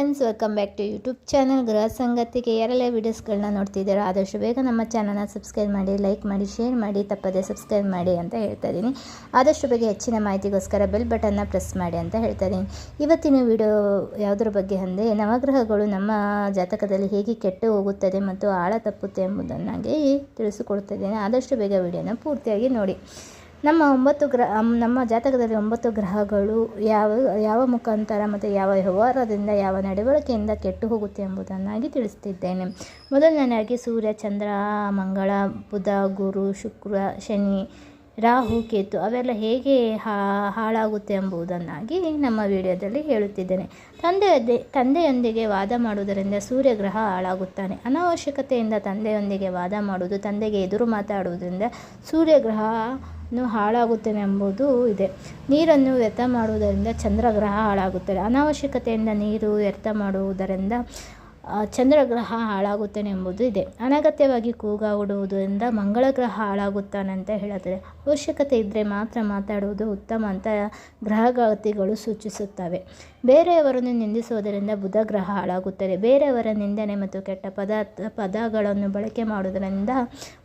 Friends welcome back to YouTube channel ಗೃಹ ಸಂಗತಿಗೆ ಯಾರೆಲ್ಲ ವೀಡಿಯೋಸ್ಗಳನ್ನ ನೋಡ್ತಿದ್ದೀರಾ, ಆದಷ್ಟು ಬೇಗ ನಮ್ಮ ಚಾನಲ್ನ ಸಬ್ಸ್ಕ್ರೈಬ್ ಮಾಡಿ ಲೈಕ್ ಮಾಡಿ ಶೇರ್ ಮಾಡಿ, ತಪ್ಪದೆ ಸಬ್ಸ್ಕ್ರೈಬ್ ಮಾಡಿ ಅಂತ ಹೇಳ್ತಾ ಇದ್ದೀನಿ. ಆದಷ್ಟು ಬೇಗ ಹೆಚ್ಚಿನ ಮಾಹಿತಿಗೋಸ್ಕರ ಬೆಲ್ ಬಟನ್ನ ಪ್ರೆಸ್ ಮಾಡಿ ಅಂತ ಹೇಳ್ತಾ ಇದ್ದೀನಿ. ಇವತ್ತಿನ ವಿಡಿಯೋ ಯಾವುದ್ರ ಬಗ್ಗೆ ಅಂದರೆ, ನವಗ್ರಹಗಳು ನಮ್ಮ ಜಾತಕದಲ್ಲಿ ಹೇಗೆ ಕೆಟ್ಟು ಹೋಗುತ್ತದೆ ಮತ್ತು ಆಳ ತಪ್ಪುತ್ತೆ ಎಂಬುದನ್ನಾಗಿ ತಿಳಿಸಿಕೊಡ್ತಿದ್ದೇನೆ ಆದಷ್ಟು ಬೇಗ ವಿಡಿಯೋನ ಪೂರ್ತಿಯಾಗಿ ನೋಡಿ. ನಮ್ಮ ಒಂಬತ್ತು ಗ್ರಹ ನಮ್ಮ ಜಾತಕದಲ್ಲಿ ಒಂಬತ್ತು ಗ್ರಹಗಳು ಯಾವ ಯಾವ ಮುಖಾಂತರ ಮತ್ತು ಯಾವ ವ್ಯವಹಾರದಿಂದ, ಯಾವ ನಡವಳಿಕೆಯಿಂದ ಕೆಟ್ಟು ಹೋಗುತ್ತೆ ಎಂಬುದನ್ನಾಗಿ ತಿಳಿಸ್ತಿದ್ದೇನೆ. ಮೊದಲನೇದಾಗಿ ಸೂರ್ಯ, ಚಂದ್ರ, ಮಂಗಳ, ಬುಧ, ಗುರು, ಶುಕ್ರ, ಶನಿ ರಾಹು, ಕೇತು ಅವೆಲ್ಲ ಹೇಗೆ ಹಾಳಾಗುತ್ತೆ ಎಂಬುದನ್ನಾಗಿ ನಮ್ಮ ವಿಡಿಯೋದಲ್ಲಿ ಹೇಳುತ್ತಿದ್ದೇನೆ. ತಂದೆಯೊಂದಿ ತಂದೆಯೊಂದಿಗೆ ವಾದ ಮಾಡುವುದರಿಂದ ಸೂರ್ಯಗ್ರಹ ಹಾಳಾಗುತ್ತಾನೆ. ಅನಾವಶ್ಯಕತೆಯಿಂದ ತಂದೆಯೊಂದಿಗೆ ವಾದ ಮಾಡುವುದು, ತಂದೆಗೆ ಎದುರು ಮಾತಾಡುವುದರಿಂದ ಸೂರ್ಯಗ್ರಹ ಹಾಳಾಗುತ್ತೇನೆ ಎಂಬುದು ಇದೆ. ನೀರನ್ನು ವ್ಯರ್ಥ ಮಾಡುವುದರಿಂದ ಚಂದ್ರಗ್ರಹ ಹಾಳಾಗುತ್ತದೆ. ಅನಾವಶ್ಯಕತೆಯಿಂದ ನೀರು ವ್ಯರ್ಥ ಮಾಡುವುದರಿಂದ ಚಂದ್ರಗ್ರಹ ಹಾಳಾಗುತ್ತಾನೆ ಎಂಬುದು ಇದೆ. ಅನಗತ್ಯವಾಗಿ ಕೂಗಾಡುವುದರಿಂದ ಮಂಗಳ ಗ್ರಹ ಹಾಳಾಗುತ್ತಾನೆ ಅಂತ ಹೇಳುತ್ತದೆ. ಅವಶ್ಯಕತೆ ಇದ್ದರೆ ಮಾತ್ರ ಮಾತಾಡುವುದು ಉತ್ತಮ ಅಂತ ಗ್ರಹಗತಿಗಳು ಸೂಚಿಸುತ್ತವೆ. ಬೇರೆಯವರನ್ನು ನಿಂದಿಸುವುದರಿಂದ ಬುಧ ಗ್ರಹ ಹಾಳಾಗುತ್ತದೆ. ಬೇರೆಯವರ ನಿಂದನೆ ಮತ್ತು ಕೆಟ್ಟ ಪದ ಪದಗಳನ್ನು ಬಳಕೆ ಮಾಡುವುದರಿಂದ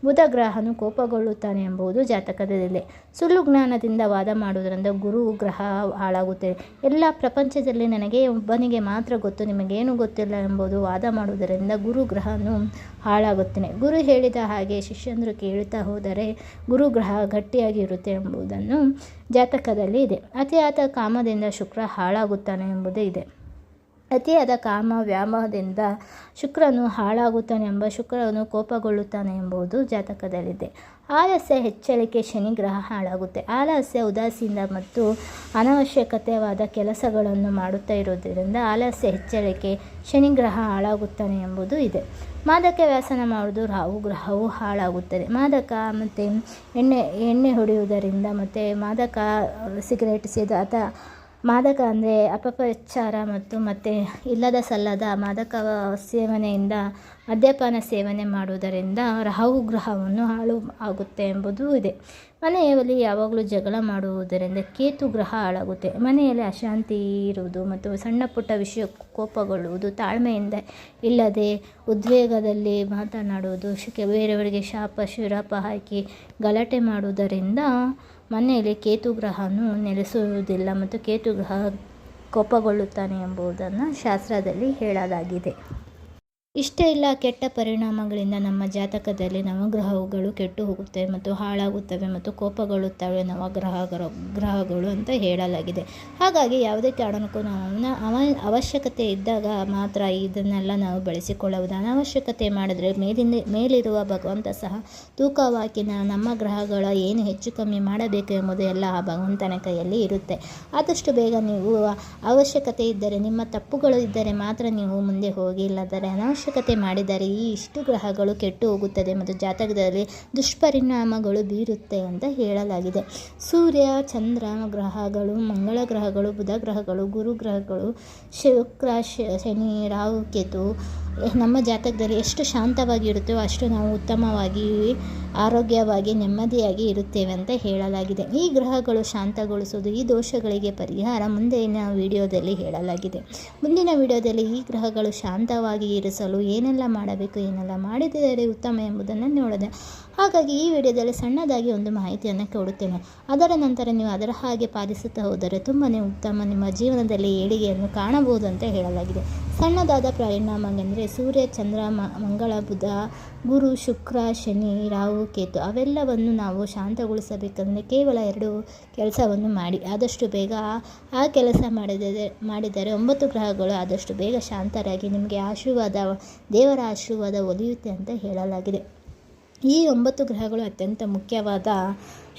ಬುಧ ಗ್ರಹನು ಕೋಪಗೊಳ್ಳುತ್ತಾನೆ ಎಂಬುದು ಜಾತಕದಲ್ಲಿ ಸುಳ್ಳು ಜ್ಞಾನದಿಂದ ವಾದ ಮಾಡುವುದರಿಂದ ಗುರು ಗ್ರಹ ಹಾಳಾಗುತ್ತದೆ. ಎಲ್ಲ ಪ್ರಪಂಚದಲ್ಲಿ ನನಗೆ ಒಬ್ಬನಿಗೆ ಮಾತ್ರ ಗೊತ್ತು, ನಿಮಗೇನು ಗೊತ್ತಿಲ್ಲ ಎಂಬುದು ವಾದ ಮಾಡುವುದರಿಂದ ಗುರು ಗ್ರಹನು ಹಾಳಾಗುತ್ತೇನೆ. ಗುರು ಹೇಳಿದ ಹಾಗೆ ಶಿಷ್ಯಂದರು ಕೇಳುತ್ತಾ ಹೋದರೆ ಗುರುಗ್ರಹ ಗಟ್ಟಿಯಾಗಿರುತ್ತೆ ಎಂಬುದನ್ನು ಜಾತಕದಲ್ಲಿ ಇದೆ. ಅತಿಯಾದ ಕಾಮದಿಂದ ಶುಕ್ರ ಹಾಳಾಗುತ್ತಾನೆ ಎಂಬುದೇ ಇದೆ. ಅತಿಯಾದ ಕಾಮ ವ್ಯಾಮೋಹದಿಂದ ಶುಕ್ರನು ಹಾಳಾಗುತ್ತಾನೆ ಎಂಬ ಶುಕ್ರನು ಕೋಪಗೊಳ್ಳುತ್ತಾನೆ ಎಂಬುದು ಜಾತಕದಲ್ಲಿದೆ. ಆಲಸ್ಯ ಹೆಚ್ಚಳಿಕೆ ಶನಿಗ್ರಹ ಹಾಳಾಗುತ್ತೆ. ಆಲಸ್ಯ ಉದಾಸೀನ ಮತ್ತು ಅನವಶ್ಯಕತೆವಾದ ಕೆಲಸಗಳನ್ನು ಮಾಡುತ್ತಾ ಇರುವುದರಿಂದ ಆಲಸ್ಯ ಹೆಚ್ಚಳಿಕೆ ಶನಿಗ್ರಹ ಹಾಳಾಗುತ್ತಾನೆ ಎಂಬುದು ಇದೆ. ಮಾದಕ ವ್ಯಾಸನ ಮಾಡುವುದು ರಾಹು ಗ್ರಹವು ಹಾಳಾಗುತ್ತದೆ. ಮಾದಕ ಮತ್ತು ಎಣ್ಣೆ ಎಣ್ಣೆ ಹೊಡೆಯುವುದರಿಂದ ಮತ್ತು ಮಾದಕ ಸಿಗರೇಟ್ ಸೇದ ಅಥವಾ ಮಾದಕ ಅಂದರೆ ಅಪಪ್ರಚಾರ ಮತ್ತು ಮತ್ತೆ ಇಲ್ಲದ ಸಲ್ಲದ ಮಾದಕ ಸೇವನೆಯಿಂದ ಮದ್ಯಪಾನ ಸೇವನೆ ಮಾಡುವುದರಿಂದ ರಾಹು ಗ್ರಹವನ್ನು ಹಾಳು ಆಗುತ್ತೆ ಎಂಬುದು ಇದೆ. ಮನೆಯಲ್ಲಿ ಯಾವಾಗಲೂ ಜಗಳ ಮಾಡುವುದರಿಂದ ಕೇತು ಗ್ರಹ ಹಾಳಾಗುತ್ತೆ. ಮನೆಯಲ್ಲಿ ಅಶಾಂತಿ ಇರುವುದು ಮತ್ತು ಸಣ್ಣ ಪುಟ್ಟ ವಿಷಯ ಕೋಪಗೊಳ್ಳುವುದು, ತಾಳ್ಮೆಯಿಂದ ಇಲ್ಲದೆ ಉದ್ವೇಗದಲ್ಲಿ ಮಾತನಾಡುವುದು ಬೇರೆಯವರಿಗೆ ಶಾಪ, ಶಿರಾಪ ಹಾಕಿ ಗಲಾಟೆ ಮಾಡುವುದರಿಂದ ಮನೆಯಲ್ಲಿ ಕೇತು ಗ್ರಹನು ನೆಲೆಸುವುದಿಲ್ಲ ಮತ್ತು ಕೇತು ಗ್ರಹ ಕೋಪಗೊಳ್ಳುತ್ತಾನೆ ಎಂಬುದನ್ನು ಶಾಸ್ತ್ರದಲ್ಲಿ ಹೇಳಲಾಗಿದೆ. ಇಷ್ಟ ಇಲ್ಲ ಕೆಟ್ಟ ಪರಿಣಾಮಗಳಿಂದ ನಮ್ಮ ಜಾತಕದಲ್ಲಿ ನವಗ್ರಹಗಳು ಕೆಟ್ಟು ಹೋಗುತ್ತವೆ ಮತ್ತು ಹಾಳಾಗುತ್ತವೆ ಮತ್ತು ಕೋಪಗೊಳ್ಳುತ್ತವೆ ನವಗ್ರಹಗಳು ಗ್ರಹಗಳು ಅಂತ ಹೇಳಲಾಗಿದೆ. ಹಾಗಾಗಿ ಯಾವುದೇ ಕಾರಣಕ್ಕೂ ನಾವು ಅವ ಅವಶ್ಯಕತೆ ಇದ್ದಾಗ ಮಾತ್ರ ಇದನ್ನೆಲ್ಲ ನಾವು ಬಳಸಿಕೊಳ್ಳುವುದು. ಅನವಶ್ಯಕತೆ ಮಾಡಿದ್ರೆ ಮೇಲಿನ ಮೇಲಿರುವ ಭಗವಂತ ಸಹ ತೂಕವಾಗಿ ನಮ್ಮ ಗ್ರಹಗಳ ಏನು ಹೆಚ್ಚು ಕಮ್ಮಿ ಮಾಡಬೇಕು ಎಂಬುದು ಎಲ್ಲ ಆ ಭಗವಂತನ ಕೈಯಲ್ಲಿ ಇರುತ್ತೆ. ಆದಷ್ಟು ಬೇಗ ನೀವು ಅವಶ್ಯಕತೆ ಇದ್ದರೆ ನಿಮ್ಮ ತಪ್ಪುಗಳು ಇದ್ದರೆ ಮಾತ್ರ ನೀವು ಮುಂದೆ ಹೋಗಿ ಇಲ್ಲದರೆ ಅನವಶ್ಯ ಅವಶ್ಯಕತೆ ಮಾಡಿದರೆ ಈ ಇಷ್ಟು ಗ್ರಹಗಳು ಕೆಟ್ಟು ಹೋಗುತ್ತದೆ ಮತ್ತು ಜಾತಕದಲ್ಲಿ ದುಷ್ಪರಿಣಾಮಗಳು ಬೀರುತ್ತೆ ಅಂತ ಹೇಳಲಾಗಿದೆ. ಸೂರ್ಯ, ಚಂದ್ರ ಗ್ರಹಗಳು, ಮಂಗಳ ಗ್ರಹಗಳು, ಬುಧ ಗ್ರಹಗಳು, ಗುರು ಗ್ರಹಗಳು, ಶುಕ್ರ ಶನಿ, ರಾಹು, ಕೇತು, ನಮ್ಮ ಜಾತಕದಲ್ಲಿ ಎಷ್ಟು ಶಾಂತವಾಗಿ ಇರುತ್ತೋ ಅಷ್ಟು ನಾವು ಉತ್ತಮವಾಗಿ ಆರೋಗ್ಯವಾಗಿ ನೆಮ್ಮದಿಯಾಗಿ ಇರುತ್ತೇವೆ ಅಂತ ಹೇಳಲಾಗಿದೆ. ಈ ಗ್ರಹಗಳು ಶಾಂತಗೊಳಿಸುವುದು, ಈ ದೋಷಗಳಿಗೆ ಪರಿಹಾರ ಮುಂದಿನ ವಿಡಿಯೋದಲ್ಲಿ ಹೇಳಲಾಗಿದೆ. ಮುಂದಿನ ವಿಡಿಯೋದಲ್ಲಿ ಈ ಗ್ರಹಗಳು ಶಾಂತವಾಗಿ ಇರಿಸಲು ಏನೆಲ್ಲ ಮಾಡಬೇಕು, ಏನೆಲ್ಲ ಮಾಡಿದರೆ ಉತ್ತಮ ಎಂಬುದನ್ನು ನೋಡಿದೆ ಹಾಗಾಗಿ ಈ ವಿಡಿಯೋದಲ್ಲಿ ಸಣ್ಣದಾಗಿ ಒಂದು ಮಾಹಿತಿಯನ್ನು ಕೊಡುತ್ತೇನೆ. ಅದರ ನಂತರ ನೀವು ಅದರ ಹಾಗೆ ಪಾಲಿಸುತ್ತಾ ಹೋದರೆ ತುಂಬಾ ಉತ್ತಮ ನಿಮ್ಮ ಜೀವನದಲ್ಲಿ ಏಳಿಗೆಯನ್ನು ಕಾಣಬಹುದು ಅಂತ ಹೇಳಲಾಗಿದೆ. ಸಣ್ಣದಾದ ಪರಿಣಾಮವೆಂದರೆ ಸೂರ್ಯ, ಚಂದ್ರ ಮಂಗಳ, ಬುಧ, ಗುರು, ಶುಕ್ರ, ಶನಿ, ರಾಹು ಕೇತು. ಅವೆಲ್ಲವನ್ನು ನಾವು ಶಾಂತಗೊಳಿಸಬೇಕಂದರೆ ಕೇವಲ ಎರಡು ಕೆಲಸವನ್ನು ಮಾಡಿ, ಆದಷ್ಟು ಬೇಗ ಆ ಕೆಲಸ ಮಾಡಿದರೆ ಮಾಡಿದರೆ ಒಂಬತ್ತು ಗ್ರಹಗಳು ಆದಷ್ಟು ಬೇಗ ಶಾಂತರಾಗಿ ನಿಮಗೆ ಆಶೀರ್ವಾದ, ದೇವರ ಆಶೀರ್ವಾದ ಒಲಿಯುತ್ತೆ ಅಂತ ಹೇಳಲಾಗಿದೆ. ಈ ಒಂಬತ್ತು ಗ್ರಹಗಳು ಅತ್ಯಂತ ಮುಖ್ಯವಾದ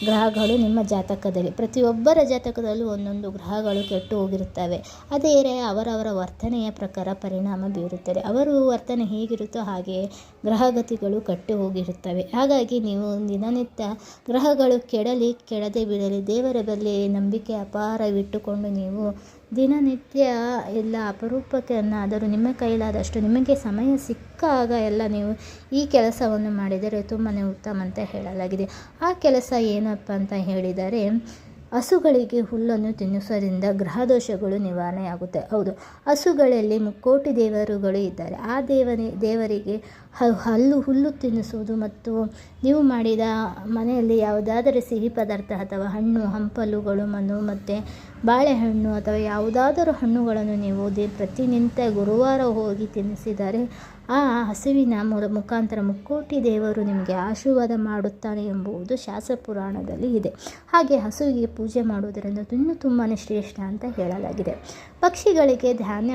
ಗ್ರಹಗಳು ನಿಮ್ಮ ಜಾತಕದಲ್ಲಿ. ಪ್ರತಿಯೊಬ್ಬರ ಜಾತಕದಲ್ಲೂ ಒಂದೊಂದು ಗ್ರಹಗಳು ಕೆಟ್ಟು ಹೋಗಿರುತ್ತವೆ. ಅದೇ ಅವರವರ ವರ್ತನೆಯ ಪ್ರಕಾರ ಪರಿಣಾಮ ಬೀರುತ್ತದೆ. ಅವರು ವರ್ತನೆ ಹೇಗಿರುತ್ತೋ ಹಾಗೆ ಗ್ರಹಗತಿಗಳು ಕಟ್ಟು ಹೋಗಿರುತ್ತವೆ. ಹಾಗಾಗಿ ನೀವು ದಿನನಿತ್ಯ ಗ್ರಹಗಳು ಕೆಡಲಿ, ಕೆಡದೆ ಬಿಡಲಿ ದೇವರ ಬಳಿ ನಂಬಿಕೆ ಅಪಾರವಿಟ್ಟುಕೊಂಡು ನೀವು ದಿನನಿತ್ಯ ಎಲ್ಲ ಅಪರೂಪಕ್ಕೆನ್ನಾದರೂ ನಿಮ್ಮ ಕೈಲಾದಷ್ಟು ನಿಮಗೆ ಸಮಯ ಸಿಕ್ಕಾಗ ಎಲ್ಲ ನೀವು ಈ ಕೆಲಸವನ್ನು ಮಾಡಿದರೆ ತುಂಬಾ ಉತ್ತಮ ಅಂತ ಹೇಳಲಾಗಿದೆ. ಆ ಕೆಲಸ ಏನಪ್ಪ ಅಂತ ಹೇಳಿದರೆ, ಹಸುಗಳಿಗೆ ಹುಲ್ಲನ್ನು ತಿನ್ನಿಸೋದ್ರಿಂದ ಗ್ರಹದೋಷಗಳು ನಿವಾರಣೆಯಾಗುತ್ತೆ. ಹೌದು, ಹಸುಗಳಲ್ಲಿ ಮುಕ್ಕೋಟಿ ದೇವರುಗಳು ಇದ್ದಾರೆ. ಆ ದೇವನೇ, ದೇವರಿಗೆ ಹಲ್ಲು, ಹುಲ್ಲು ತಿನ್ನಿಸುವುದು ಮತ್ತು ನೀವು ಮಾಡಿದ ಮನೆಯಲ್ಲಿ ಯಾವುದಾದರೂ ಸಿಹಿ ಪದಾರ್ಥ ಅಥವಾ ಹಣ್ಣು, ಹಂಪಲುಗಳು, ಮನು ಮತ್ತು ಬಾಳೆಹಣ್ಣು ಅಥವಾ ಯಾವುದಾದರೂ ಹಣ್ಣುಗಳನ್ನು ನೀವು ಪ್ರತಿನಿತ್ಯ ಗುರುವಾರ ಹೋಗಿ ತಿನ್ನಿಸಿದರೆ ಆ ಹಸುವಿನ ಮುಖಾಂತರ ಮುಕ್ಕೋಟಿ ದೇವರು ನಿಮಗೆ ಆಶೀರ್ವಾದ ಮಾಡುತ್ತಾನೆ ಎಂಬುವುದು ಶಾಸ್ತ್ರ ಪುರಾಣದಲ್ಲಿ ಇದೆ. ಹಾಗೆ ಹಸುವಿಗೆ ಪೂಜೆ ಮಾಡುವುದರಿಂದ ಇನ್ನೂ ತುಂಬಾ ಶ್ರೇಷ್ಠ ಅಂತ ಹೇಳಲಾಗಿದೆ. ಪಕ್ಷಿಗಳಿಗೆ ಧಾನ್ಯ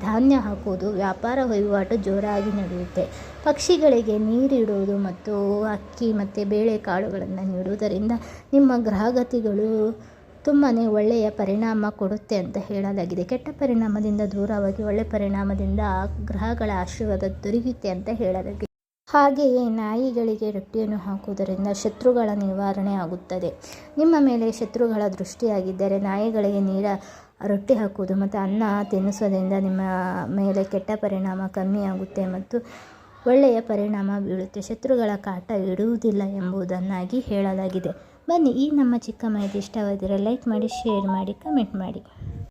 ಧಾನ್ಯ ಹಾಕುವುದು ವ್ಯಾಪಾರ ವಹಿವಾಟು ಜೋರಾಗಿ ನಡೆಯುತ್ತೆ. ಪಕ್ಷಿಗಳಿಗೆ ನೀರಿಡುವುದು ಮತ್ತು ಅಕ್ಕಿ ಮತ್ತು ಬೇಳೆಕಾಳುಗಳನ್ನು ನೀಡುವುದರಿಂದ ನಿಮ್ಮ ಗ್ರಹಗತಿಗಳು ತುಂಬಾ ಒಳ್ಳೆಯ ಪರಿಣಾಮ ಕೊಡುತ್ತೆ ಅಂತ ಹೇಳಲಾಗಿದೆ. ಕೆಟ್ಟ ಪರಿಣಾಮದಿಂದ ದೂರವಾಗಿ ಒಳ್ಳೆಯ ಪರಿಣಾಮದಿಂದ ಗ್ರಹಗಳ ಆಶೀರ್ವಾದ ದೊರೆಯುತ್ತೆ ಅಂತ ಹೇಳಲಾಗಿದೆ. ಹಾಗೆಯೇ ನಾಯಿಗಳಿಗೆ ರೊಟ್ಟಿಯನ್ನು ಹಾಕುವುದರಿಂದ ಶತ್ರುಗಳ ನಿವಾರಣೆ ಆಗುತ್ತದೆ. ನಿಮ್ಮ ಮೇಲೆ ಶತ್ರುಗಳ ದೃಷ್ಟಿಯಾಗಿದ್ದರೆ ನಾಯಿಗಳಿಗೆ ನೀರ ರೊಟ್ಟಿ ಹಾಕುವುದು ಮತ್ತು ಅನ್ನ ತಿನ್ನಿಸೋದ್ರಿಂದ ನಿಮ್ಮ ಮೇಲೆ ಕೆಟ್ಟ ಪರಿಣಾಮ ಕಮ್ಮಿಯಾಗುತ್ತೆ ಮತ್ತು ಒಳ್ಳೆಯ ಪರಿಣಾಮ ಬೀಳುತ್ತೆ. ಶತ್ರುಗಳ ಕಾಟ ಇಡುವುದಿಲ್ಲ ಎಂಬುದನ್ನಾಗಿ ಹೇಳಲಾಗಿದೆ. ಬನ್ನಿ ಈ ನಮ್ಮ ಚಿಕ್ಕ ಮಾಹಿತಿ ಇಷ್ಟವಾದರೆ ಲೈಕ್ ಮಾಡಿ ಶೇರ್ ಮಾಡಿ ಕಮೆಂಟ್ ಮಾಡಿ.